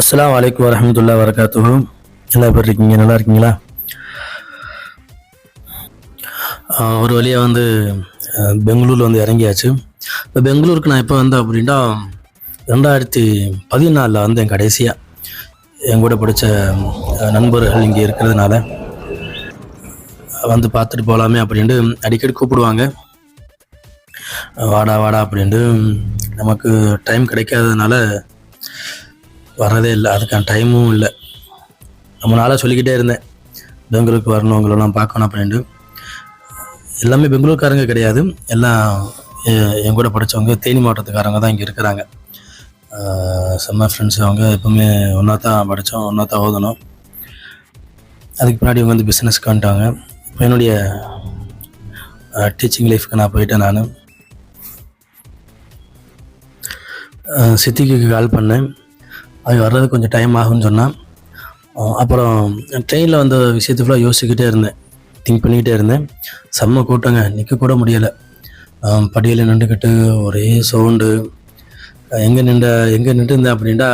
அஸ்லாம் வலைக்கம் வரமத்துல்லா வரகாத்து எல்லா பேர் இருக்கீங்க? நல்லா இருக்கீங்களா? ஒரு வழியாக வந்து பெங்களூர் வந்து இறங்கியாச்சு. இப்போ பெங்களூருக்கு நான் இப்போ வந்தேன் அப்படின்னா ரெண்டாயிரத்தி பதினாலில் வந்து என் கடைசியாக என் கூட படித்த நண்பர்கள் இங்கே இருக்கிறதுனால. வந்து பார்த்துட்டு போகலாமே அப்படின்ட்டு அடிக்கடி கூப்பிடுவாங்க. வாடா வாடா அப்படின்ட்டு. நமக்கு டைம் கிடைக்காததுனால வரதே இல்லை. அதுக்கான டைமும் இல்லை. ரொம்ப நாளாக சொல்லிக்கிட்டே இருந்தேன். பெங்களூருக்கு வரணும் உங்களெல்லாம் பார்க்கணும் அப்படின்ட்டு. எல்லாமே பெங்களூர்காரங்க கிடையாது. எல்லாம் எ- என் கூட படித்தவங்க தேனி மாவட்டத்துக்காரங்க தான் இங்கே இருக்கிறாங்க. செம்ம ஃப்ரெண்ட்ஸ் அவங்க. எப்பவுமே ஒன்றா தான் படித்தோம் ஒன்றா தான் ஓதணும். அதுக்கு பின்னாடி இவங்க வந்து பிஸ்னஸ்க்கு வந்துட்டாங்க. இப்போ என்னுடைய டீச்சிங் லைஃப்க்கு நான் போயிட்டேன் நான். சித்திக்கு கால் பண்ணேன். அது வர்றது கொஞ்சம் டைம் ஆகும்னு சொன்னான் அப்புறம் ட்ரெயினில் வந்த விஷயத்து ஃபுல்லாக யோசிச்சுக்கிட்டே இருந்தேன். திங்க் பண்ணிக்கிட்டே இருந்தேன். செம்ம கூட்டங்க. நிற்க கூட முடியலை. படியில் நின்றுக்கிட்டு ஒரே சவுண்டு எங்கே நின்ற எங்கே நின்றுருந்தேன் அப்படின்டா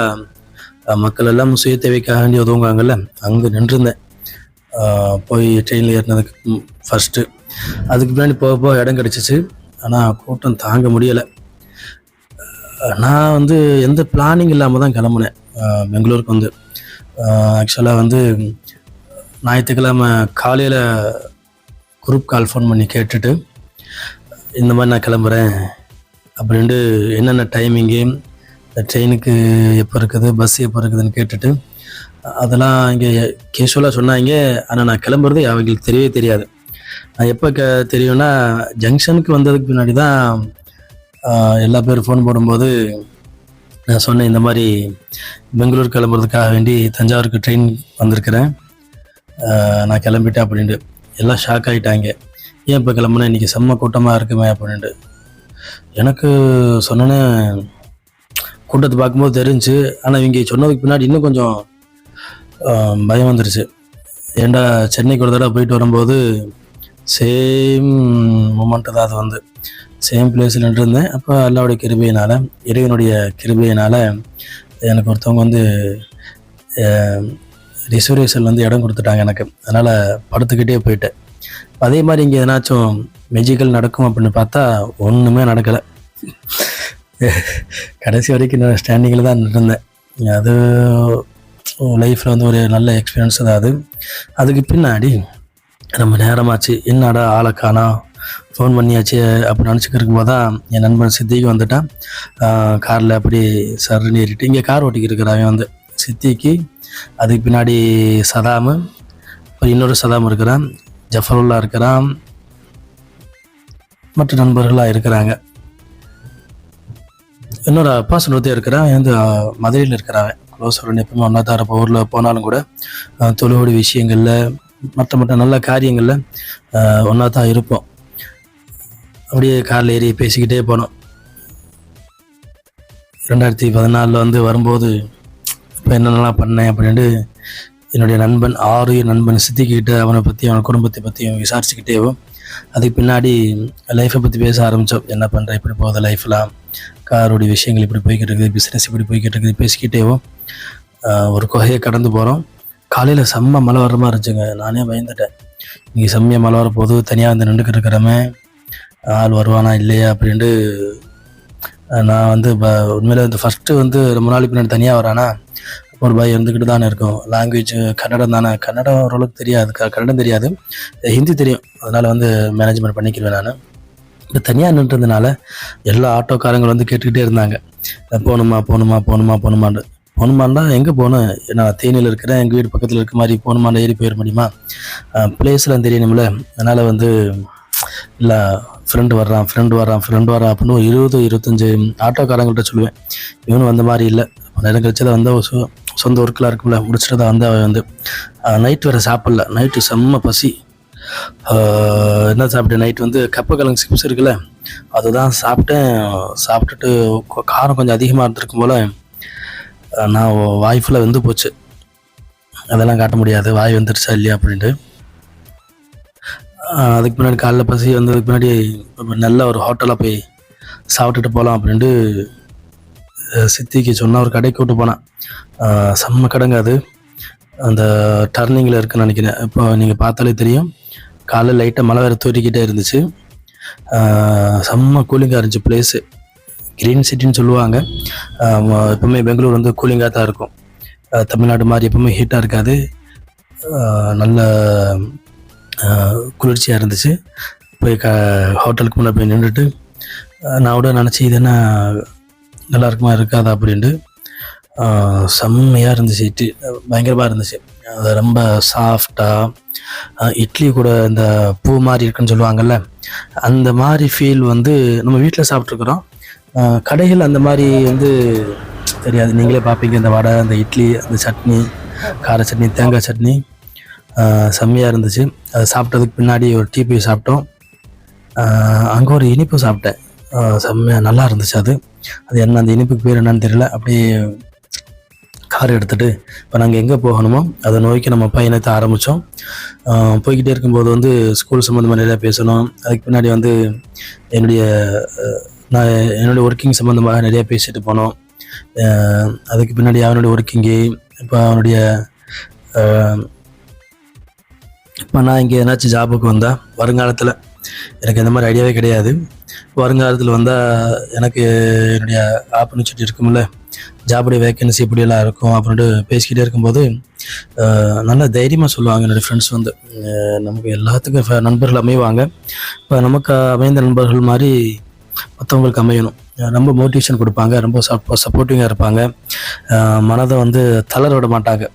மக்கள் எல்லாம் சுய தேவைக்காக வேண்டி உதவுங்காங்கல்ல அங்கே நின்றுருந்தேன். போய் ட்ரெயினில் ஏறினதுக்கு ஃபஸ்ட்டு அதுக்கு பின்னாடி போக போக இடம் கிடச்சிச்சு. ஆனால் கூட்டம் தாங்க முடியலை. நான் வந்து எந்த பிளானிங் இல்லாமல் தான் கிளம்புனேன் பெங்களூருக்கு வந்து. ஆக்சுவலாக வந்து ஞாயிற்றுக்கிழமை காலையில் குரூப் கால் ஃபோன் பண்ணி கேட்டுட்டு இந்த மாதிரி நான் கிளம்புறேன் அப்படின்ட்டு என்னென்ன டைமிங்கு ட்ரெயினுக்கு எப்போ இருக்குது பஸ் எப்போ இருக்குதுன்னு கேட்டுட்டு அதெல்லாம் இங்கே கேஷுவலாக சொன்னாங்க. ஆனால் நான் கிளம்புறது அவங்களுக்கு தெரியவே தெரியாது. நான் எப்போ க தெரியும்னா ஜங்ஷனுக்கு வந்ததுக்கு பின்னாடி தான் எல்லா பேரும் ஃபோன் போடும்போது நான் சொன்னேன் இந்த மாதிரி பெங்களூர் கிளம்புறதுக்காக வேண்டி தஞ்சாவூருக்கு ட்ரெயின் வந்திருக்கிறேன். நான் கிளம்பிட்டேன் அப்படின்ட்டு. எல்லாம் ஷாக் ஆகிட்டாங்க ஏன் இப்போ கிளம்புனா? இன்றைக்கி செம்ம கூட்டமாக இருக்குமே அப்படின்ட்டு. எனக்கு சொன்னோன்னே கூட்டத்தை பார்க்கும்போது தெரிஞ்சு ஆனால் இவங்க சொன்னதுக்கு பின்னாடி இன்னும் கொஞ்சம் பயம் வந்துருச்சு. ஏன்டா சென்னைக்கு ஒரு தடவை போயிட்டு வரும்போது சேம் மூமெண்ட்டு தான் அது வந்து. சேம் பிளேஸில் நின்றுருந்தேன். அப்போ அல்லாவுடைய கிருபையினால் இறைவனுடைய கிருபையினால் எனக்கு ஒருத்தவங்க வந்து ரிசர்வேஷன் வந்து இடம் கொடுத்துட்டாங்க எனக்கு. அதனால் படுத்துக்கிட்டே போயிட்டேன். அதே மாதிரி இங்கே எதனாச்சும் மெஜிக்கல் நடக்கும் அப்படின்னு பார்த்தா ஒன்றுமே நடக்கலை. கடைசி வரைக்கும் நான் ஸ்டாண்டிங்கில் தான் நின்றுருந்தேன். அது லைஃப்பில் வந்து ஒரு நல்ல எக்ஸ்பீரியன்ஸ் தான் அது. அதுக்கு பின்னாடி நம்ம நேரமாச்சு என்னடா ஆளை காணா ஃபோன் பண்ணியாச்சு அப்படி நினச்சிக்கிருக்கும் போது தான் என் நண்பன் சித்திக்கு வந்துட்டான் காரில் அப்படி சருன்னு ஏறிட்டு இங்கே கார் ஓட்டிக்கிட்டு இருக்கிறான் வந்து. சித்திக்கு அதுக்கு பின்னாடி சதாமு அப்புறம் இன்னொரு சதாம் இருக்கிறான். ஜஃபருல்லா இருக்கிறான். மற்ற நண்பர்களாக இருக்கிறாங்க. இன்னொரு அப்பா சொல்றதே இருக்கிறான். வந்து மதுரையில் இருக்கிறாங்க க்ளோஸ் ஃப்ரெண்ட் எப்பவுமே ஒன்றா தான் இருப்போம் ஊரில் போனாலும் கூட அஹ், விஷயங்களில் மற்ற மற்ற நல்ல காரியங்களில் ஒன்றா தான் இருப்போம். அப்படியே காரில் ஏறி பேசிக்கிட்டே போனோம். ரெண்டாயிரத்தி பதினாலில் வந்து வரும்போது இப்போ என்னென்னலாம் பண்ணேன்? அப்படின்ட்டு என்னுடைய நண்பன் ஆறு நண்பன் சித்திக்கிட்ட அவனை பற்றி அவன் குடும்பத்தை பற்றியும் விசாரிச்சுக்கிட்டேவும் அதுக்கு பின்னாடி லைஃப்பை பற்றி பேச ஆரம்பித்தோம் என்ன பண்ணுற இப்படி போகுது லைஃப்லாம் காரோடைய விஷயங்கள் இப்படி போய்கிட்டு இருக்குது பிஸ்னஸ் இப்படி போய்கிட்டு இருக்குது பேசிக்கிட்டேவும் ஒரு குகையை கடந்து போகிறோம் காலையில் செம்ம மழை வர மாதிரி இருந்துச்சுங்க. நானே பயந்துட்டேன். இன்றைக்கி செம்மையாக மழை வரப்போது தனியாக வந்து நின்றுக்கிட்டு இருக்கிறமே. ஆள் வருவானா இல்லையா அப்படின்ட்டு நான் வந்து இப்போ உண்மையில் வந்து ஃபஸ்ட்டு வந்து ரொம்ப நாளைக்கு பின்னாடி தனியாக வரானா ஒரு பயம் இருந்துக்கிட்டு தானே இருக்கும். லாங்குவேஜ் கன்னடம் தானே. கன்னடம் ஓரளவுக்கு தெரியாது. க- கன்னடம் தெரியாது. ஹிந்தி தெரியும். அதனால் வந்து மேனேஜ்மெண்ட் பண்ணிக்கிடுவேன் நான். இப்போ தனியாக நின்றுறதுனால எல்லா ஆட்டோக்காரங்களும் வந்து கேட்டுக்கிட்டே இருந்தாங்க. போகணுமா போகணுமா போகணுமா போகணுமான்னு போகணுமாண்டா எங்கே போகணும்? நான் தேனியில் இருக்கிறேன். எங்கள் வீடு பக்கத்தில் இருக்க மாதிரி போகணுமாண்டா ஏறி போயிட முடியுமா? பிளேஸ்லாம் தெரியணும்ல. அதனால் வந்து இல்லை ஃப்ரெண்டு வர்றான் ஃப்ரெண்டு வர்றான் ஃப்ரெண்டு வர்றான் அப்படின்னு ஒரு இருபது இருபத்தஞ்சி ஆட்டோக்காரங்கள்ட்ட சொல்லுவேன். இவனும் வந்த மாதிரி இல்லை. நேரம் கழிச்சு தான் வந்து சொ- சொந்த ஒர்க்கெலாம் இருக்கும்ல முடிச்சுட்டு தான் வந்து அவன் வந்து நைட் வேறு சாப்பிடல. நைட்டு செம்ம பசி. என்ன சாப்பிட்டேன்? நைட் வந்து கப்பக்கிழங்கு சிப்ஸ் இருக்குல்ல அதுதான் சாப்பிட்டேன். சாப்பிட்டுட்டு காரம் கொஞ்சம் அதிகமாக இருந்திருக்கும் போல் நான் வாய்ஃபில் வந்து போச்சு. அதெல்லாம் காட்ட முடியாது. வாய் வந்துருச்சா இல்லையா அப்படின்ட்டு. அதுக்கு பின்னாடி காலைல பசி வந்ததுக்கு முன்னாடி நல்ல ஒரு ஹோட்டலாக போய் சாப்பிட்டுட்டு போகலாம் அப்படின்ட்டு சித்திக்கு சொன்னால் ஒரு கடைக்கு கூட்டு போனேன். செம்ம கடைங்க அது. அந்த டர்னிங்கில் இருக்குன்னு நினைக்கிறேன். இப்போ நீங்கள் பார்த்தாலே தெரியும். காலைல லைட்டாக மழை வேறு தூரிக்கிட்டே இருந்துச்சு. செம்ம கூலிங்காக இருந்துச்சு பிளேஸு க்ரீன் சிட்டின்னு சொல்லுவாங்க. எப்பவுமே பெங்களூர் வந்து கூலிங்காக தான் இருக்கும். தமிழ்நாடு மாதிரி எப்பவுமே ஹீட்டாக இருக்காது. நல்ல குளிர்ச்சியாக இருந்துச்சு. போய் க ஹோட்டலுக்கு முன்னே போய் நின்றுட்டு நான் கூட நினச்சி இது என்ன நல்லா இருக்குமா இருக்காதா? அப்படின்ட்டு. செம்மையாக இருந்துச்சு இட்லி. பயங்கரமாக இருந்துச்சு. அது ரொம்ப சாஃப்டாக இட்லி கூட இந்த பூ மாதிரி இருக்குன்னு சொல்லுவாங்கல்ல அந்த மாதிரி ஃபீல் வந்து நம்ம வீட்டில் சாப்பிட்ருக்குறோம் கடைகள் அந்த மாதிரி வந்து தெரியாது. நீங்களே பார்ப்பீங்க இந்த வடை அந்த இட்லி அந்த சட்னி கார சட்னி தேங்காய் சட்னி. செம்மையாக இருந்துச்சு. அது சாப்பிட்டதுக்கு பின்னாடி ஒரு டீ போய் சாப்பிட்டோம். அங்கே ஒரு இனிப்பு சாப்பிட்டேன். செம்மையாக நல்லா இருந்துச்சு அது. அது என்ன அந்த இனிப்புக்கு பேர் என்னன்னு தெரியல. அப்படியே கார் எடுத்துகிட்டு இப்போ நாங்கள் எங்கே போகணுமோ அதை நோக்கி நம்ம பயணத்தை ஆரம்பித்தோம் போய்கிட்டே இருக்கும்போது வந்து ஸ்கூல் சம்மந்தமாக நிறையா பேசணும். அதுக்கு பின்னாடி வந்து என்னுடைய நான் என்னுடைய ஒர்க்கிங் சம்மந்தமாக நிறையா பேசிட்டு போனோம். அதுக்கு பின்னாடி அவனுடைய ஒர்க்கிங்கு இப்போ அவனுடைய இப்போ நான் இங்கே ஏதாச்சும் ஜாபுக்கு வந்தால் வருங்காலத்தில். எனக்கு எந்த மாதிரி ஐடியாவே கிடையாது. வருங்காலத்தில் வந்தால் எனக்கு என்னுடைய ஆப்பர்ச்சுனிட்டி இருக்கும்ல ஜாபுடைய வேக்கன்சி இப்படியெல்லாம் இருக்கும் அப்படின்ட்டு பேசிக்கிட்டே இருக்கும்போது நல்லா நல்ல தைரியமாக சொல்லுவாங்க என்னுடைய ஃப்ரெண்ட்ஸ் வந்து. நமக்கு எல்லாத்துக்கும் ஃப- நண்பர்கள் அமைவாங்க. இப்போ நமக்கு அமைந்த நண்பர்கள் மாதிரி மற்றவங்களுக்கு அமையணும். ரொம்ப மோட்டிவேஷன் கொடுப்பாங்க ரொம்ப சப்போர்ட்டிவாக இருப்பாங்க. மனதை வந்து தளர விட மாட்டாங்க.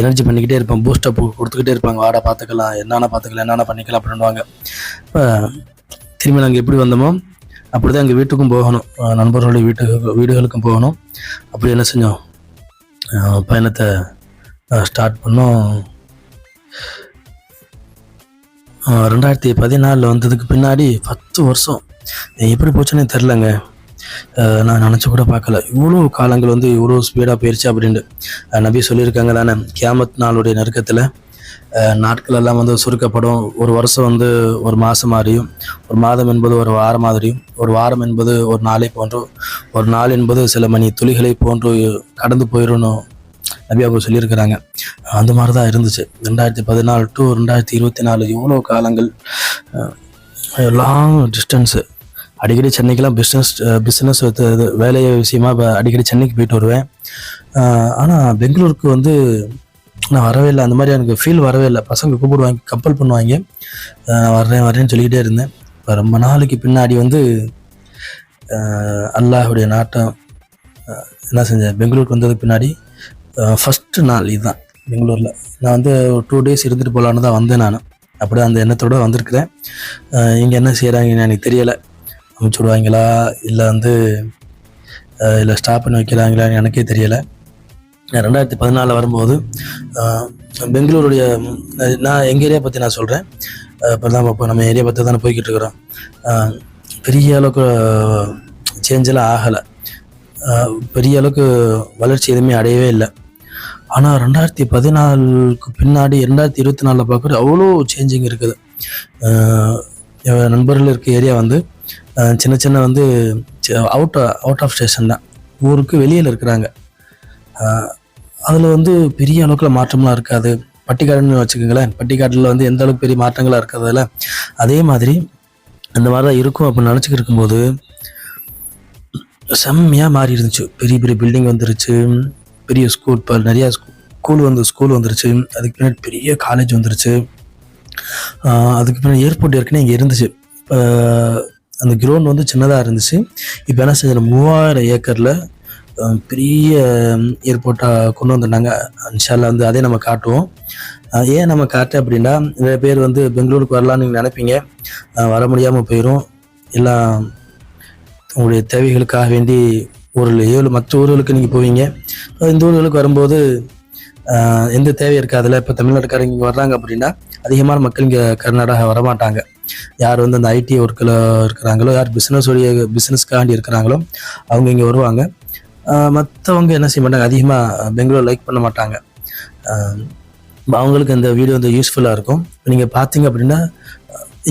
எனர்ஜி பண்ணிக்கிட்டே இருப்பேன் பூஸ்டப் கொடுத்துக்கிட்டே இருப்பாங்க. வாடா பார்த்துக்கலாம். என்னென்ன பார்த்துக்கலாம் என்னென்ன பண்ணிக்கலாம் அப்படின்வாங்க இப்போ திரும்பி நாங்கள் எப்படி வந்தோமோ அப்படி தான் எங்கள் வீட்டுக்கும் போகணும். நண்பர்களுடைய வீட்டுக்கு வீடுகளுக்கும் போகணும். அப்படி என்ன செஞ்சோம்? பயணத்தை ஸ்டார்ட் பண்ணோம். ரெண்டாயிரத்தி பதினாலில் வந்ததுக்கு பின்னாடி பத்து வருஷம். எப்படி போச்சுன்னே தெரிலங்க நான் நினச்சி கூட பார்க்கல. இவ்வளோ காலங்கள் வந்து இவ்வளோ ஸ்பீடாக போயிடுச்சு அப்படின்ட்டு நபி சொல்லியிருக்காங்க தானே கேமத் நாளுடைய நெருக்கத்தில் நாட்கள் எல்லாம் வந்து சுருக்கப்படும். ஒரு வருஷம் வந்து ஒரு மாதம் மாதிரியும் ஒரு மாதம் என்பது ஒரு வாரம் மாதிரியும் ஒரு வாரம் என்பது ஒரு நாளை போன்றும் ஒரு நாள் என்பது சில மணி துளிகளை போன்று கடந்து போயிடணும் நபி அவங்க சொல்லியிருக்கிறாங்க. அந்த மாதிரி தான் இருந்துச்சு. ரெண்டாயிரத்தி பதினாலு டு ரெண்டாயிரத்தி இருபத்தி நாலு எவ்வளோ காலங்கள் லாங் டிஸ்டன்ஸு அடிக்கடி சென்னைக்கெலாம் பிஸ்னஸ் பிஸ்னஸ் வேலை விஷயமா இப்போ அடிக்கடி சென்னைக்கு போயிட்டு வருவேன். ஆனால் பெங்களூருக்கு வந்து நான் வரவே இல்லை. அந்த மாதிரி எனக்கு ஃபீல் வரவே இல்லை. பசங்க கூப்பிடுவாங்க கப்பல் பண்ணுவாங்க. நான் வர்றேன் வர்றேன்னு சொல்லிக்கிட்டே இருந்தேன். இப்போ ரொம்ப நாளைக்கு பின்னாடி வந்து அல்லாஹுடைய நாட்டம் என்ன செஞ்சேன்? பெங்களூருக்கு வந்ததுக்கு பின்னாடி ஃபஸ்ட்டு நாள் இதுதான் பெங்களூரில். நான் வந்து ஒரு டூ டேஸ் இருந்துட்டு போகலான்னு தான் வந்தேன் நான். அப்படியே அந்த எண்ணத்தோடு வந்திருக்கிறேன். இங்கே என்ன செய்கிறாங்கன்னு எனக்கு தெரியலை. அமுச்சு விடுவாங்களா இல்லை வந்து இல்லை ஸ்டாப் பண்ணி வைக்கிறாங்களான்னு எனக்கே தெரியலை. ரெண்டாயிரத்தி பதினாலில் வரும்போது பெங்களூருடைய நான் எங்கள் ஏரியா பற்றி நான் சொல்கிறேன் இப்போ தான் இப்போ நம்ம ஏரியா பற்றி தானே போய்கிட்டு இருக்கிறோம். பெரிய அளவுக்கு சேஞ்செல்லாம் ஆகலை. பெரிய அளவுக்கு வளர்ச்சி எதுவுமே அடையவே இல்லை. ஆனால் ரெண்டாயிரத்தி பதினாலுக்கு பின்னாடி ரெண்டாயிரத்தி இருபத்தி நாலில் பார்க்குறது அவ்வளோ சேஞ்சிங் இருக்குது. என் நண்பர்கள் இருக்க ஏரியா வந்து சின்ன சின்ன வந்து அவுட் அவுட் ஆஃப் ஸ்டேஷன் தான். ஊருக்கு வெளியில் இருக்கிறாங்க. அதில் வந்து பெரிய அளவுக்கு மாற்றம்லாம் இருக்காது. பட்டிக்காடுன்னு வச்சுக்கோங்களேன். பட்டிக்காட்டில் வந்து எந்த அளவுக்கு பெரிய மாற்றங்களாக இருக்கிறதுல அதே மாதிரி அந்த மாதிரி தான் இருக்கும் அப்படின்னு நினச்சிக்கிட்டு இருக்கும்போது செம்மையாக மாறி இருந்துச்சு பெரிய பெரிய பில்டிங் வந்துருச்சு. பெரிய ஸ்கூல் இப்போ நிறையா ஸ்கூல் வந்து ஸ்கூல் வந்துருச்சு. அதுக்கு பின்னாடி பெரிய காலேஜ் வந்துருச்சு. அதுக்கு பின்னாடி ஏர்போர்ட் ஏற்கனவே இங்கே இருந்துச்சு. இப்போ அந்த கிரவுண்ட் வந்து சின்னதாக இருந்துச்சு. இப்போ என்ன செஞ்சு மூவாயிரம் ஏக்கரில் பெரிய ஏர்போர்ட்டாக கொண்டு வந்துட்டாங்க இன்ஷால்லா வந்து அதே நம்ம காட்டுவோம். ஏன் நம்ம காட்டு அப்படின்னா நிறைய பேர் வந்து பெங்களூருக்கு வரலான்னு நீங்கள் நினைப்பீங்க. வர முடியாமல் போயிடும் எல்லாம் உங்களுடைய தேவைகளுக்காக வேண்டி ஒரு ஏழு மற்ற ஊர்களுக்கு நீங்கள் போவீங்க. இந்த ஊர்களுக்கு வரும்போது எந்த தேவை இருக்காதுல்ல? இப்போ தமிழ்நாட்டுக்காரங்க இங்கே வர்றாங்க அப்படின்னா அதிகமான மக்கள் இங்கே கர்நாடகா வரமாட்டாங்க. யார் வந்து அந்த ஐடி ஒர்க்கில் இருக்கிறாங்களோ யார் பிஸ்னஸ் உடைய பிஸ்னஸ்க்காண்டி இருக்கிறாங்களோ அவங்க இங்கே வருவாங்க. மற்றவங்க என்ன செய்ய மாட்டாங்க? அதிகமாக பெங்களூர் லைக் பண்ண மாட்டாங்க. அவங்களுக்கு இந்த வீடியோ வந்து யூஸ்ஃபுல்லாக இருக்கும். நீங்கள் பார்த்தீங்க அப்படின்னா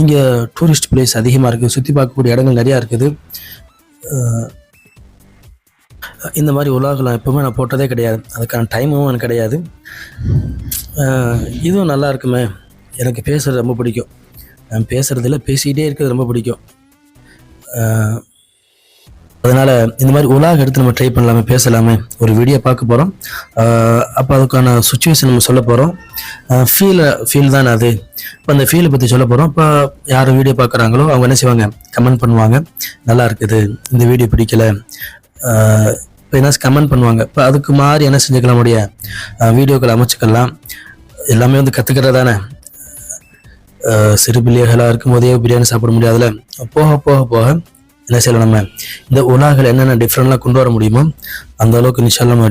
இங்கே டூரிஸ்ட் பிளேஸ் அதிகமாக இருக்குது சுற்றி பார்க்கக்கூடிய இடங்கள் நிறையா இருக்குது. இந்த மாதிரி உலாகலாம் எப்போவுமே நான் போட்டதே கிடையாது. அதுக்கான டைமும் எனக்கு கிடையாது. இதுவும் நல்லா இருக்குமே. எனக்கு பேசுகிறது ரொம்ப பிடிக்கும். நான் பேசிக்கிட்டே இருக்கிறது ரொம்ப பிடிக்கும். அதனால் இந்த மாதிரி உலாக எடுத்து நம்ம ட்ரை பண்ணலாமே பேசலாமே. ஒரு வீடியோ பார்க்க போகிறோம் அப்போ அதுக்கான சுச்சுவேஷன் நம்ம சொல்ல போகிறோம் ஃபீலை ஃபீல் தானே அது. இப்போ அந்த ஃபீலை பற்றி சொல்ல போகிறோம் இப்போ யார் வீடியோ பார்க்குறாங்களோ அவங்க என்ன செய்வாங்க? கமெண்ட் பண்ணுவாங்க. நல்லா இருக்குது. இந்த வீடியோ பிடிக்கல. இப்போ என்ன கமெண்ட் பண்ணுவாங்க? இப்போ அதுக்கு மாதிரி என்ன செஞ்சுக்கலாம் உடைய வீடியோக்கள் அமைச்சுக்கலாம். எல்லாமே வந்து கற்றுக்கிறது தானே சிறு பிள்ளைகளாக இருக்கும் போதே பிரியாணி சாப்பிட முடியாதுல? போக போக போக என்ன செய்யலாம் நம்ம? இந்த உணவுகள் என்னென்ன டிஃப்ரெண்ட்லாம் கொண்டு வர முடியுமோ அந்த அளவுக்கு நிச்சயம் நம்ம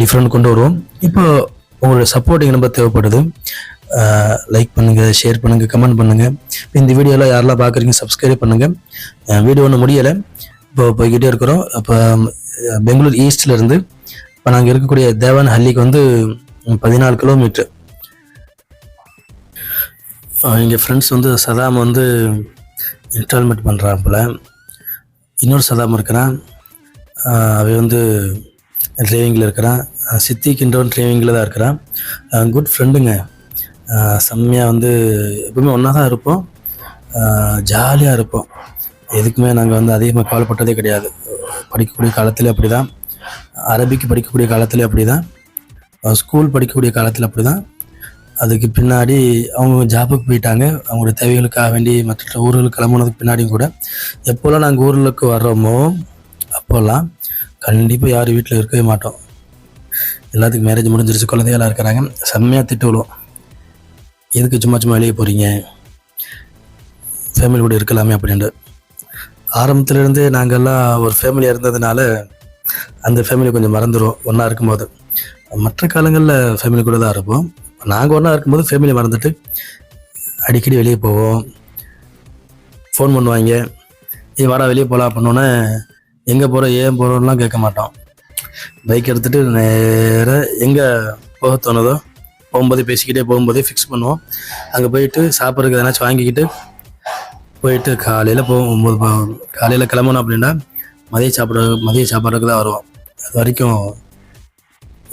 டிஃப்ரெண்ட் கொண்டு வருவோம். இப்போ உங்களோட சப்போர்ட்டிங் ரொம்ப தேவைப்படுது. லைக் பண்ணுங்கள் ஷேர் பண்ணுங்கள் கமெண்ட் பண்ணுங்க. இப்போ இந்த வீடியோலாம் யாரெல்லாம் பார்க்குறீங்க சப்ஸ்கிரைப் பண்ணுங்கள் வீடியோ ஒன்றும் முடியலை. இப்போ போய்கிட்டே இருக்கிறோம். இப்போ பெங்களூர் ஈஸ்ட்லேருந்து இப்போ நாங்கள் இருக்கக்கூடிய தேவன் ஹல்லிக்கு வந்து பதினாலு கிலோமீட்டர் எங்கள் ஃப்ரெண்ட்ஸ் வந்து சதாம் வந்து இன்ஸ்டால்மெண்ட் பண்ணுறான் போல் இன்னொரு சதாம் இருக்கிறான். அவை அவன் வந்து ட்ரைவிங்கில் இருக்கிறான். சித்திக்கின்றவன் ட்ரைவிங்கில் தான் இருக்கிறான். குட் ஃப்ரெண்டுங்க செம்மையாக வந்து எப்பவுமே ஒன்றா தான் இருப்போம். ஜாலியாக இருப்போம். எதுக்குமே நாங்கள் வந்து அதிகமாக கவலைப்பட்டதே கிடையாது. படிக்கக்கூடிய காலத்தில் அப்படி தான் அரபிக்கு படிக்கக்கூடிய காலத்தில் அப்படி தான் ஸ்கூல் படிக்கக்கூடிய காலத்தில் அப்படி தான் அதுக்கு பின்னாடி அவங்க ஜாபுக்கு போயிட்டாங்க. அவங்களோட தேவைகளுக்காக வேண்டி மற்ற ஊர்களுக்கு கிளம்புனதுக்கு பின்னாடியும் கூட எப்போல்லாம் நாங்கள் ஊர்களுக்கு வர்றோமோ அப்போல்லாம் கண்டிப்பாக யாரும் வீட்டில் இருக்கவே மாட்டோம். எல்லாத்துக்கும் மேரேஜ் முடிஞ்சிருச்சு குழந்தைகளாக இருக்கிறாங்க. செம்மையாக திட்டு விழுவோம் எதுக்கு சும்மா சும்மா வெளியே போகிறீங்க ஃபேமிலி கூட இருக்கலாமே அப்படின்ட்டு. ஆரம்பத்துலேருந்தே நாங்கள்லாம் ஒரு ஃபேமிலியாக இருந்ததுனால அந்த ஃபேமிலி கொஞ்சம் மறந்துடும் ஒன்றா இருக்கும்போது. மற்ற காலங்களில் ஃபேமிலி கூட தான் இருப்போம். நாங்கள் ஒன்றா இருக்கும்போது ஃபேமிலி மறந்துட்டு அடிக்கடி வெளியே போவோம். ஃபோன் பண்ணுவாங்க. ஏ வாடா வெளியே போகலாம் பண்ணோன்னே எங்கே போகிறோம் ஏன் போகிறோம்லாம் கேட்க மாட்டோம் பைக் எடுத்துகிட்டு நேராக எங்கே போக தோணுதோ போகும்போதே பேசிக்கிட்டே போகும்போதே ஃபிக்ஸ் பண்ணுவோம். அங்கே போயிட்டு சாப்பிட்றதுக்கு எதனாச்சும் வாங்கிக்கிட்டு போயிட்டு காலையில் போகும்போது காலையில் கிளம்பணும் அப்படின்னா மதிய சாப்பிட மதிய சாப்பாடுக்கு தான் வருவோம். அது வரைக்கும்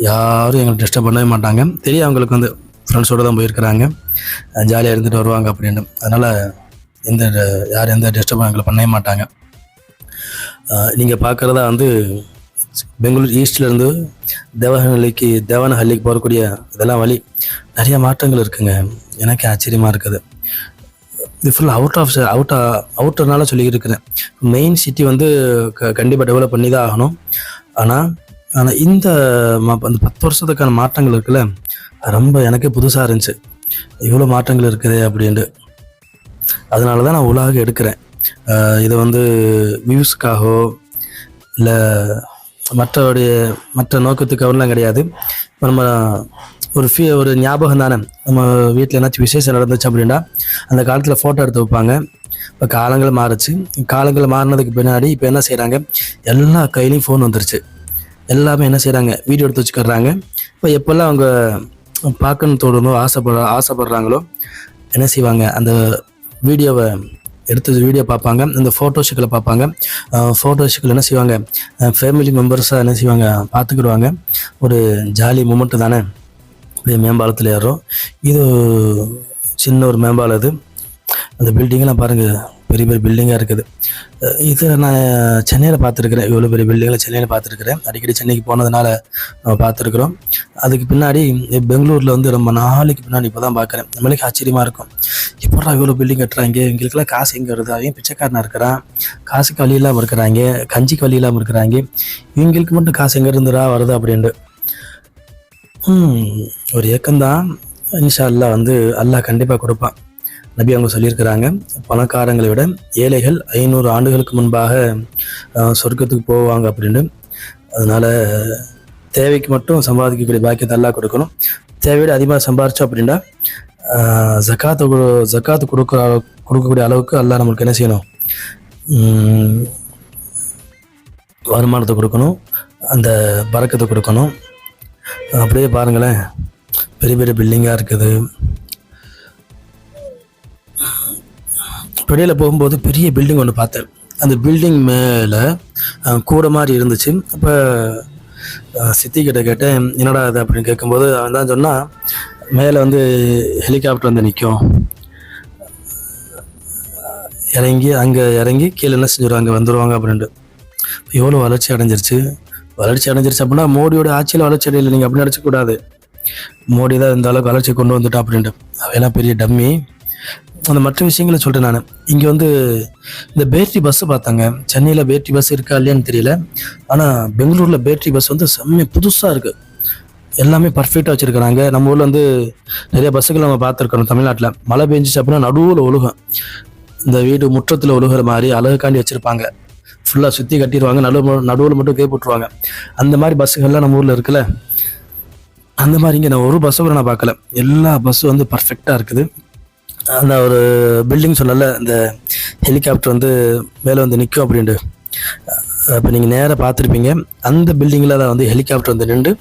யாரும் எங்களை டிஸ்டர்ப் பண்ணவே மாட்டாங்க. தெரியும் அவங்களுக்கு வந்து ஃப்ரெண்ட்ஸோடு தான் போயிருக்கிறாங்க. ஜாலியாக இருந்துட்டு வருவாங்க அப்படின்னு. அதனால் எந்த யாரும் எந்த டிஸ்டர்பும் எங்களை பண்ணவே மாட்டாங்க. நீங்கள் பார்க்குறதா வந்து பெங்களூர் ஈஸ்ட்லேருந்து தேவஹல்லிக்கு தேவனஹல்லிக்கு போகக்கூடிய இதெல்லாம் வழி நிறைய மாற்றங்கள் இருக்குங்க. எனக்கு ஆச்சரியமாக இருக்குது. இது ஃபுல் அவுட் ஆஃப் அவுட் அவுட்டர்னால சொல்லிக்கிட்டு இருக்கிறேன் மெயின் சிட்டி வந்து க கண்டிப்பாக டெவலப் பண்ணி தான் ஆகணும். ஆனால் ஆனால் இந்த அந்த பத்து வருஷத்துக்கான மாற்றங்கள் இருக்குல்ல ரொம்ப எனக்கே புதுசாக இருந்துச்சு. இவ்வளோ மாற்றங்கள் இருக்குது அப்படின்ட்டு. அதனால தான் நான் உலாக எடுக்கிறேன். இதை வந்து வியூஸ்க்காகவோ இல்லை மற்றவருடைய மற்ற நோக்கத்துக்காகலாம் கிடையாது. இப்போ நம்ம ஒரு ஃபீ ஒரு ஞாபகம் தானே. நம்ம வீட்டில் ஏதாச்சும் விசேஷம் நடந்துச்சு அப்படின்னா அந்த காலத்தில் ஃபோட்டோ எடுத்து வைப்பாங்க. இப்போ காலங்கள் மாறுச்சு. காலங்கள் மாறினதுக்கு பின்னாடி இப்போ என்ன செய்கிறாங்க எல்லா கையிலையும் ஃபோன் வந்துருச்சு. எல்லாமே என்ன செய்கிறாங்க வீடியோ எடுத்து வச்சுக்கிறாங்க. இப்போ எப்போல்லாம் அவங்க பார்க்கணும் தோணுதோ ஆசைப்பட ஆசைப்படுறாங்களோ என்ன செய்வாங்க? அந்த வீடியோவை எடுத்து வீடியோ பார்ப்பாங்க. இந்த ஃபோட்டோஷுக்களை பார்ப்பாங்க. ஃபோட்டோஷுக்கள் என்ன செய்வாங்க? ஃபேமிலி மெம்பர்ஸாக என்ன செய்வாங்க? பார்த்துக்கிடுவாங்க. ஒரு ஜாலி மூமெண்ட்டு தானே? அப்படியே மேம்பாலத்தில் ஏறுறோம் இது சின்ன ஒரு மேம்பாலம் இது அந்த பில்டிங்கெலாம் பாருங்கள் பெரிய பெரிய பில்டிங்காக இருக்குது. இது நான் சென்னையில் பார்த்துருக்குறேன். இவ்வளோ பெரிய பில்டிங்கில் சென்னையில் பார்த்துருக்குறேன். அடிக்கடி சென்னைக்கு போனதுனால நம்ம பார்த்துருக்குறோம். அதுக்கு பின்னாடி பெங்களூரில் வந்து ரொம்ப நாளைக்கு பின்னாடி இப்போ தான் பார்க்குறேன். நம்மளுக்கு ஆச்சரியமாக இருக்கும். எப்படா இவ்வளோ பில்டிங் கட்டுறாங்க? இவங்களுக்குலாம் காசு எங்கே வருது? அவன் பிச்சைக்காரனாக இருக்கிறான். காசுக்கு வழி இல்லாமல் இருக்கிறாங்க. கஞ்சிக்கு வழி இல்லாமல் இருக்கிறாங்க. இவங்களுக்கு மட்டும் காசு எங்கே இருந்துடா வருது அப்படின்ட்டு. ஒரு ஏக்கம்தான் இன்ஷா அல்லா வந்து அல்லாஹ் கண்டிப்பாக கொடுப்பான். நபி அவங்க சொல்லியிருக்கிறாங்க பணக்காரங்களை விட ஏழைகள் ஐநூறு ஆண்டுகளுக்கு முன்பாக சொர்க்கத்துக்கு போவாங்க அப்படின்னு அதனால தேவைக்கு மட்டும் சம்பாதிக்கக்கூடிய பாக்கியத்தை நல்லா கொடுக்கணும். தேவையோட அதிகமாக சம்பாரிச்சோம் அப்படின்னா ஜக்காத்து ஜக்காத்து கொடுக்குற கொடுக்கக்கூடிய அளவுக்கு எல்லாம் நம்மளுக்கு என்ன செய்யணும்? வருமானத்தை கொடுக்கணும் அந்த பறக்கத்தை கொடுக்கணும். அப்படியே பாருங்களேன் பெரிய பெரிய பில்டிங்காக இருக்குது. வெளியில் போகும்போது பெரிய பில்டிங் ஒன்று பார்த்தேன். அந்த பில்டிங் மேலே கூட மாதிரி இருந்துச்சு. அப்போ சித்தி கிட்ட கேட்டேன் என்னடா அது அப்படின்னு கேட்கும்போது அவன் தான் சொன்னால் மேலே வந்து ஹெலிகாப்டர் வந்து நிற்கும் இறங்கி அங்கே இறங்கி கீழே என்ன அங்கே வந்துடுவாங்க அப்படின்ட்டு. எவ்வளோ வளர்ச்சி அடைஞ்சிருச்சு. வளர்ச்சி அடைஞ்சிருச்சு அப்படின்னா மோடியோட ஆட்சியில் வளர்ச்சி அடையலை நீங்கள் அப்படின்னு நினச்சக்கூடாது மோடி தான் இந்த அளவுக்கு வளர்ச்சி கொண்டு வந்துட்டா அப்படின்ட்டு. அவையெல்லாம் பெரிய டம்மி. அந்த மற்ற விஷயங்களை சொல்கிறேன் நான். இங்கே வந்து இந்த பேட்டரி பஸ்ஸு பார்த்தாங்க. சென்னையில் பேட்டரி பஸ் இருக்கா இல்லையான்னு தெரியல. ஆனால் பெங்களூரில் பேட்டரி பஸ் வந்து செம்மையாக புதுசாக இருக்குது எல்லாமே பர்ஃபெக்டாக வச்சுருக்கிறாங்க. நம்ம ஊரில் வந்து நிறைய பஸ்ஸுகள் நம்ம பார்த்துருக்கணும் தமிழ்நாட்டில். மழை பெஞ்சிச்சு அப்படின்னா நடுவில் ஒழுகும். இந்த வீடு முற்றத்தில் ஒழுகுற மாதிரி அழகுக்காண்டி வச்சுருப்பாங்க. ஃபுல்லாக சுற்றி கட்டிடுவாங்க. நடுவு நடுவில் மட்டும் கே போட்டுருவாங்க அந்த மாதிரி பஸ்ஸுகள்லாம் நம்ம ஊரில் இருக்குல்ல. அந்த மாதிரி இங்கே நான் ஒரு பஸ்ஸை கூட நான் பார்க்கல. எல்லா பஸ்ஸும் வந்து பர்ஃபெக்டாக இருக்குது. அந்த ஒரு பில்டிங் சொன்னல இந்த ஹெலிகாப்டர் வந்து மேலே வந்து நிற்கும் அப்படின்ட்டு. இப்போ நீங்கள் நேராக பார்த்துருப்பீங்க. அந்த பில்டிங்கில் தான் வந்து ஹெலிகாப்டர் வந்து நின்று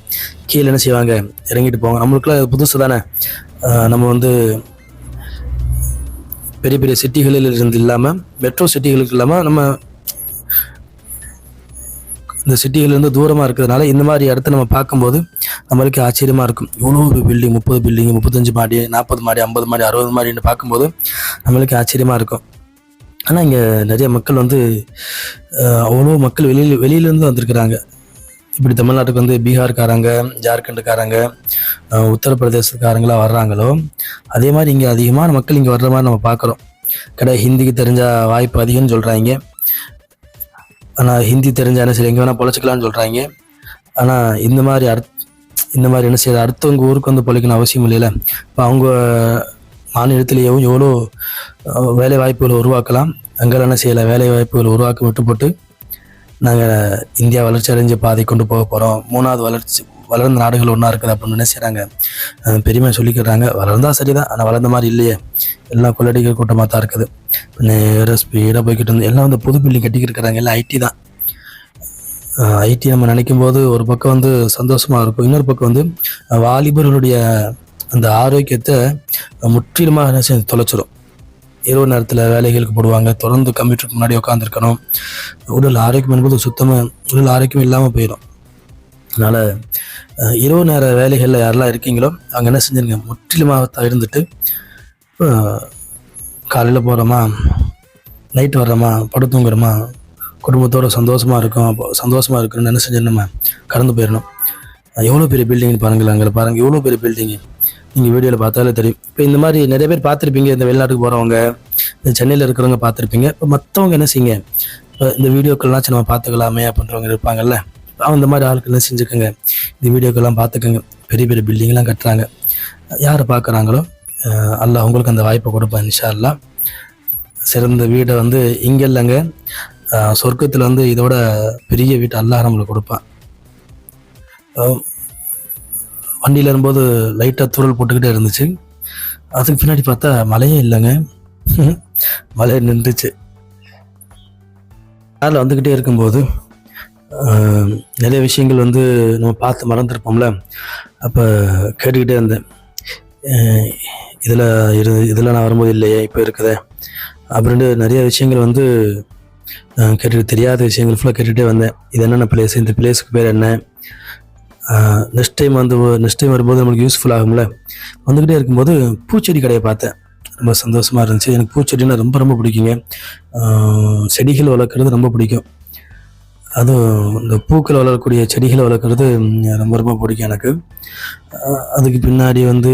கீழே என்ன செய்வாங்க? இறங்கிட்டு போவாங்க. நம்மளுக்குலாம் புதுசு தானே. நம்ம வந்து பெரிய பெரிய சிட்டிகளில் இருந்து இல்லாமல் மெட்ரோ சிட்டிகளுக்கு இல்லாமல் நம்ம இந்த சிட்டிகளிலிருந்து தூரமாக இருக்கிறதுனால இந்த மாதிரி இடத்த நம்ம பார்க்கும்போது நம்மளுக்கு ஆச்சரியமாக இருக்கும். இவ்வளோ ஒரு பில்டிங் முப்பது பில்டிங் முப்பத்தஞ்சு மாடி நாற்பது மாடி ஐம்பது மாடி அறுபது மாடின்னு பார்க்கும்போது நம்மளுக்கு ஆச்சரியமாக இருக்கும். ஆனால் இங்கே நிறைய மக்கள் வந்து அவ்வளோ மக்கள் வெளியில் வெளியிலேருந்து வந்திருக்கிறாங்க. இப்படி தமிழ்நாட்டுக்கு வந்து பீகார்காரங்க ஜார்க்கண்டுக்காரங்க உத்தரப்பிரதேசக்காரங்களாம் வர்றாங்களோ அதே மாதிரி இங்கே அதிகமான மக்கள் இங்கே வர்ற மாதிரி நம்ம பார்க்குறோம். கடை ஹிந்திக்கு தெரிஞ்ச வாய்ப்பு அதிகம்னு சொல்கிறாங்க ஆனால் ஹிந்தி தெரிஞ்ச என்ன சரி எங்கே வேணால் பொழைச்சிக்கலாம்னு சொல்கிறாங்க ஆனால் இந்த மாதிரி அடுத் இந்த மாதிரி என்ன செய்யுது அடுத்தவங்க ஊருக்கு வந்து பொழைக்கணும் அவசியம் இல்லைல்ல இப்போ அவங்க மாநிலத்திலேயும் எவ்வளோ வேலை வாய்ப்புகளை உருவாக்கலாம். அங்கெல்லாம் என்ன செய்யலை வேலை வாய்ப்புகளை உருவாக்க விட்டுப்போட்டு நாங்கள் இந்தியா வளர்ச்சி அடைஞ்ச பாதை கொண்டு போக போகிறோம் மூணாவது வளர்ச்சி வளர்ந்த நாடுகள் ஒன்றா இருக்குது அப்படின்னு என்ன செய்கிறாங்க பெருமை சொல்லிக்கிறாங்க. வளர்ந்தா சரிதான் ஆனால் வளர்ந்த மாதிரி இல்லையே. எல்லாம் கொள்ளடிக்கிற கூட்டமாக தான் இருக்குது. நேராக ஸ்பீடாக போய்கிட்டு இருந்து எல்லாம் வந்து புது பில்டிங் கட்டிக்கிட்டு இருக்கிறாங்க. எல்லாம் ஐடி தான். ஐடி நம்ம நினைக்கும் போது ஒரு பக்கம் வந்து சந்தோஷமாக இருக்கும் இன்னொரு பக்கம் வந்து வாலிபர்களுடைய அந்த ஆரோக்கியத்தை முற்றிலுமாக என்ன செய்ய தொலைச்சிரும். இரவு நேரத்தில் வேலைகளுக்கு போடுவாங்க தொடர்ந்து கம்ப்யூட்டருக்கு முன்னாடி உட்காந்துருக்கணும் உடல் ஆரோக்கியம் என்பது சுத்தமாக உடல் ஆரோக்கியம் இல்லாமல் போயிடும் அதனால் இரவு நேர வேலைகளில் யாரெல்லாம் இருக்கீங்களோ அவங்க என்ன செஞ்சுருங்க முற்றிலுமாக தவிர்ந்துட்டு காலையில் போகிறோமா நைட்டு வர்றோமா படு தூங்குறோமா குடும்பத்தோட சந்தோஷமாக இருக்கும். அப்போ சந்தோஷமாக இருக்கணும்னு என்ன செஞ்சு நம்ம கடந்து போயிடணும் எவ்வளோ பெரிய பில்டிங் பாருங்களேன் அங்கே பாருங்கள் எவ்வளோ பெரிய பில்டிங்கு நீங்கள் வீடியோவில் பார்த்தாலே தெரியும். இப்போ இந்த மாதிரி நிறைய பேர் பார்த்துருப்பீங்க இந்த வெளிநாட்டுக்கு போகிறவங்க இந்த சென்னையில் இருக்கிறவங்க பார்த்துருப்பீங்க. இப்போ மற்றவங்க என்ன செய்யுங்க? இப்போ இந்த வீடியோக்கள்லாம் நம்ம பார்த்துக்கலாமே அப்படின்றவங்க இருப்பாங்கல்ல. அவங்க இந்த மாதிரி ஆட்கள் என்ன செஞ்சுக்கோங்க. இந்த வீடியோக்கெல்லாம் பார்த்துக்கோங்க. பெரிய பெரிய பில்டிங்லாம் கட்டுறாங்க. யார் பார்க்குறாங்களோ அல்ல அவங்களுக்கு அந்த வாய்ப்பை கொடுப்பேன் இன்ஷா அல்லாஹ். சிறந்த வீடை வந்து இங்கே இல்லைங்க. சொர்க்கத்தில் வந்து இதோட பெரிய வீட்டை அல்லாஹ் நம்மளுக்கு கொடுப்பான். வண்டியில் வரும்போது லைட்டாக துரல் போட்டுக்கிட்டே இருந்துச்சு. அதுக்கு பின்னாடி பார்த்தா மழையே இல்லைங்க. மழை நின்றுச்சு. காரில் வந்துக்கிட்டே இருக்கும்போது நிறைய விஷயங்கள் வந்து நம்ம பார்த்து மறந்துருப்போம்ல. அப்போ கேட்டுக்கிட்டே இருந்தேன். இதில் இரு இதில் நான் வரும்போது இல்லையே இப்போ இருக்குதே. அப்படின்ட்டு நிறைய விஷயங்கள் வந்து கேட்டுட்டு தெரியாத விஷயங்கள் ஃபுல்லாக கேட்டுகிட்டே வந்தேன். இது என்னென்ன பிளேஸ் இந்த பிளேஸுக்கு பேர் என்ன? நெக்ஸ்ட் டைம் வந்து நெக்ஸ்ட் டைம் வரும்போது நம்மளுக்கு யூஸ்ஃபுல் ஆகும்ல? வந்துக்கிட்டே இருக்கும்போது பூச்செடி கடையை பார்த்தேன். ரொம்ப சந்தோஷமாக இருந்துச்சு. எனக்கு பூச்செடினா ரொம்ப ரொம்ப பிடிக்குங்க. செடிகள் வளர்க்குறது ரொம்ப பிடிக்கும். அதுவும் இந்த பூக்கள் வளரக்கூடிய செடிகளை வளர்க்குறது ரொம்ப ரொம்ப பிடிக்கும் எனக்கு. அதுக்கு பின்னாடி வந்து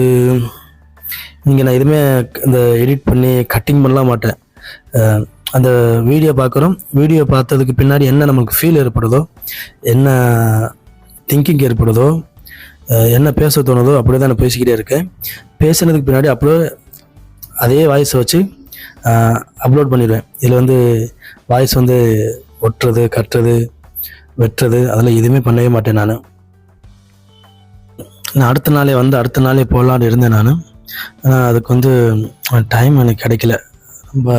நீங்கள் நான் எதுவுமே இந்த எடிட் பண்ணி கட்டிங் பண்ணலாம் மாட்டேன். அந்த வீடியோ பார்க்குறோம். வீடியோ பார்த்ததுக்கு பின்னாடி என்ன நமக்கு ஃபீல் ஏற்படுதோ என்ன திங்கிங் ஏற்படுதோ என்ன பேச தோணுதோ அப்படியே தான் நான் பேசிக்கிட்டே இருக்கேன். பேசுனதுக்கு பின்னாடி அப்படியே அதே வாய்ஸை வச்சு அப்லோட் பண்ணிடுவேன். இதில் வந்து வாய்ஸ் வந்து ஒட்டுறது கட்டுறது வெட்டுறது அதெல்லாம் எதுவுமே பண்ணவே மாட்டேன் நான். நான் அடுத்த நாளே வந்து அடுத்த நாளே போகலான்னு இருந்தேன் நான். ஆனால் அதுக்கு வந்து டைம் எனக்கு கிடைக்கல. ரொம்ப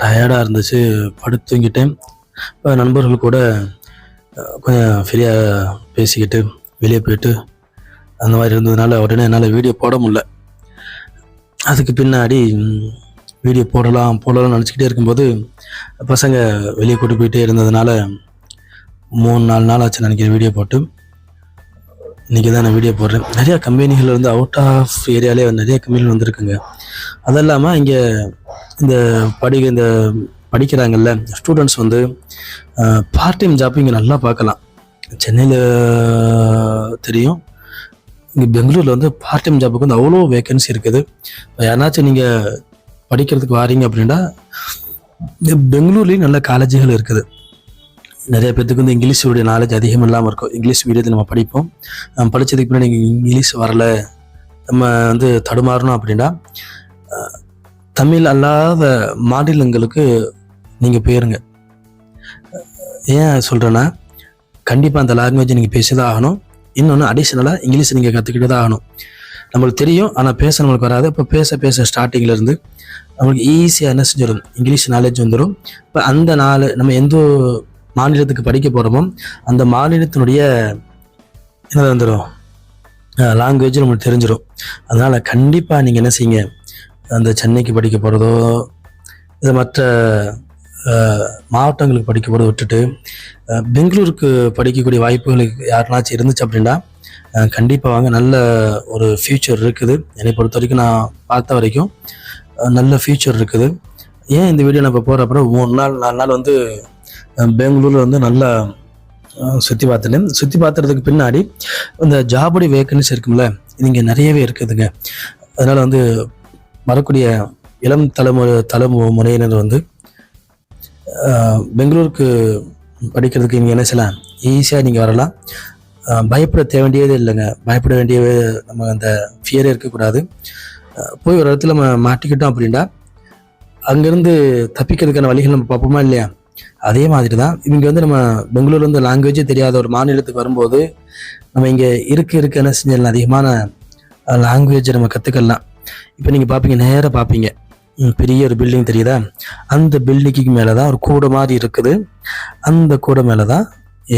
டயர்டாக இருந்துச்சு படுத்து தூங்கிட்டேன். நண்பர்கள் கூட கொஞ்சம் ஃப்ரீயாக பேசிக்கிட்டு வெளியே போயிட்டு அந்த மாதிரி இருந்ததுனால உடனே என்னால் வீடியோ போட முடில அதுக்கு பின்னாடி வீடியோ போடலாம் போடலாம்னு நினச்சிக்கிட்டே இருக்கும்போது பசங்க வெளியே கூட்டு போயிட்டே இருந்ததுனால மூணு நாலு நாள் ஆச்சு நினைக்கிறேன் வீடியோ போட்டு. இன்றைக்கி தான் நான் வீடியோ போடுறேன். நிறையா கம்பெனிகள் வந்து அவுட் ஆஃப் ஏரியாலே நிறைய கம்பெனிகள் வந்திருக்குங்க. அது இல்லாமல் இங்கே இந்த படி இந்த படிக்கிறாங்கல்ல ஸ்டூடெண்ட்ஸ் வந்து பார்ட் டைம் ஜாப் இங்கே நல்லா பார்க்கலாம். சென்னையில் தெரியும். இங்கே பெங்களூரில் வந்து பார்ட் டைம் ஜாப்புக்கு வந்து அவ்வளோ வேகன்சி இருக்குது. யாருனாச்சும் நீங்கள் படிக்கிறதுக்கு வாரீங்க அப்படின்னா பெங்களூர்லேயும் நல்ல காலேஜுகள் இருக்குது. நிறைய பேர்த்துக்கு வந்து இங்கிலீஷுடைய நாலேஜ் அதிகம் இல்லாமல் இருக்கும். இங்கிலீஷ் மீடியத்தில் நம்ம படிப்போம். நம்ம படித்ததுக்கு பின்னாடி நீங்கள் இங்கிலீஷ் வரல நம்ம வந்து தடுமாறணும் அப்படின்னா தமிழ் அல்லாத மாநிலங்களுக்கு நீங்கள் போயிருங்க. ஏன் சொல்கிறேன்னா கண்டிப்பாக அந்த லாங்குவேஜை நீங்கள் பேசி தான் ஆகணும் இன்னொன்று அடிஷ்னலாக இங்கிலீஷ் நீங்கள் கற்றுக்கிட்டு தான் ஆகணும். நம்மளுக்கு தெரியும் ஆனால் பேச நம்மளுக்கு வராது. இப்போ பேச பேச ஸ்டார்டிங்லேருந்து நம்மளுக்கு ஈஸியாக என்ன செஞ்சிடும் இங்கிலீஷ் நாலேஜ் வந்துடும் இப்போ அந்த நாள் நம்ம எந்த மாநிலத்துக்கு படிக்க போகிறோமோ அந்த மாநிலத்தினுடைய என்ன வந்துடும் லாங்குவேஜ் நம்மளுக்கு தெரிஞ்சிடும் அதனால் கண்டிப்பாக நீங்கள் என்ன செய்யுங்க அந்த சென்னைக்கு படிக்க போகிறதோ இது மற்ற மாவட்டங்களுக்கு படிக்க போகிறத விட்டுட்டு பெங்களூருக்கு படிக்கக்கூடிய வாய்ப்புகளுக்கு யாருனாச்சும் இருந்துச்சு அப்படின்னா கண்டிப்பாக வாங்க. நல்ல ஒரு ஃப்யூச்சர் இருக்குது. என்னை பொறுத்த வரைக்கும் நான் பார்த்த வரைக்கும் நல்ல ஃப்யூச்சர் இருக்குது. ஏன் இந்த வீடியோ நான் இப்போ போகிறப்ப மூணு நாள் நாலு நாள் வந்து பெங்களூர்ல வந்து நல்லா சுற்றி பார்த்துட்டேன் சுற்றி பார்த்துறதுக்கு பின்னாடி இந்த ஜாபுடி வேக்கன்சி இருக்கும்ல இது இங்கே நிறையவே இருக்குதுங்க. அதனால் வந்து வரக்கூடிய இளம் தலைமுறை தலைமுறையினர் வந்து பெங்களூருக்கு படிக்கிறதுக்கு நீங்கள் என்ன செய்யலாம்? ஈஸியாக நீங்கள் வரலாம். பயப்பட வேண்டியதே இல்லைங்க. பயப்பட வேண்டிய நம்ம அந்த ஃபியரே இருக்கக்கூடாது. போய் ஒரு இடத்துல நம்ம மாட்டிக்கிட்டோம் அப்படின்னா அங்கேருந்து தப்பிக்கிறதுக்கான வழிகள் நம்ம பார்ப்போமா இல்லையா? அதே மாதிரி தான் இவங்க வந்து நம்ம பெங்களூர்ல இருந்து லாங்குவேஜே தெரியாத ஒரு மாநிலத்துக்கு வரும்போது நம்ம இங்கே இருக்க இருக்க என்ன செஞ்சிடலாம் அதிகமான லாங்குவேஜை நம்ம கற்றுக்கலாம் இப்போ நீங்கள் பார்ப்பீங்க நேராக பார்ப்பீங்க பெரிய ஒரு பில்டிங் தெரியுதா? அந்த பில்டிங்க்கு மேலே தான் ஒரு கூடை மாதிரி இருக்குது. அந்த கூடை மேலே தான்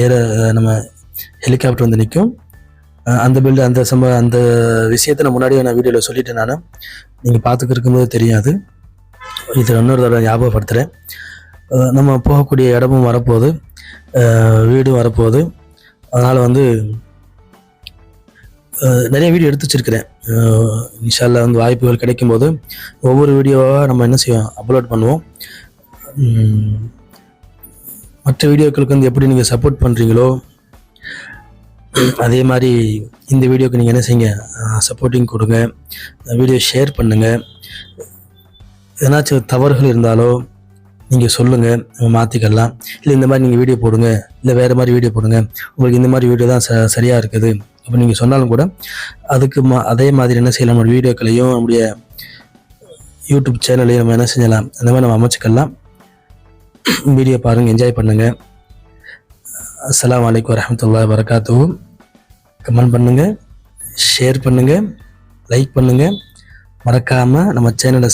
ஏற நம்ம ஹெலிகாப்டர் வந்து நிற்கும் அந்த பில்டு அந்த சம்ப அந்த விஷயத்தை நான் முன்னாடியே நான் வீடியோவில் சொல்லிட்டேன் நான். நீங்கள் பார்த்துக்கிருக்கும்போது தெரியாது. இது இன்னொரு தடவை ஞாபகப்படுத்துகிறேன் நம்ம போகக்கூடிய இடமும் வரப்போகுது. வீடும் வரப்போகுது. அதனால் வந்து நிறைய வீடியோ எடுத்து வச்சுருக்கிறேன். இன்ஷால்ல வந்து வாய்ப்புகள் கிடைக்கும்போது ஒவ்வொரு வீடியோவாக நம்ம என்ன செய்வோம்? அப்லோட் பண்ணுவோம். மற்ற வீடியோக்களுக்கு வந்து எப்படி நீங்கள் சப்போர்ட் பண்ணுறீங்களோ அதே மாதிரி இந்த வீடியோக்கு நீங்கள் என்ன செய்யுங்க? சப்போர்ட்டிங் கொடுங்க. வீடியோ ஷேர் பண்ணுங்கள் எதனாச்சும் தவறுகள் இருந்தாலோ நீங்கள் சொல்லுங்கள் நம்ம மாற்றிக்கலாம் இல்லை இந்த மாதிரி நீங்கள் வீடியோ போடுங்க இல்லை வேறு மாதிரி வீடியோ போடுங்க. உங்களுக்கு இந்த மாதிரி வீடியோ தான் ச சரியாக இருக்குது. அப்போ நீங்கள் சொன்னாலும் கூட அதுக்கு மா அதே மாதிரி என்ன செய்யலாம்? நம்ம வீடியோக்களையும் நம்முடைய யூடியூப் சேனலையும் நம்ம என்ன செஞ்சலாம்? அந்த மாதிரி நம்ம அமைச்சுக்கலாம். வீடியோ பாருங்கள் என்ஜாய் பண்ணுங்கள் அஸ்லாம் வலைக்கம் வரஹ்மத்துல்லாஹி வரகாத்துஹு கமெண்ட் பண்ணுங்கள் ஷேர் பண்ணுங்கள் லைக் பண்ணுங்கள் மறக்காமல் நம்ம சேனலை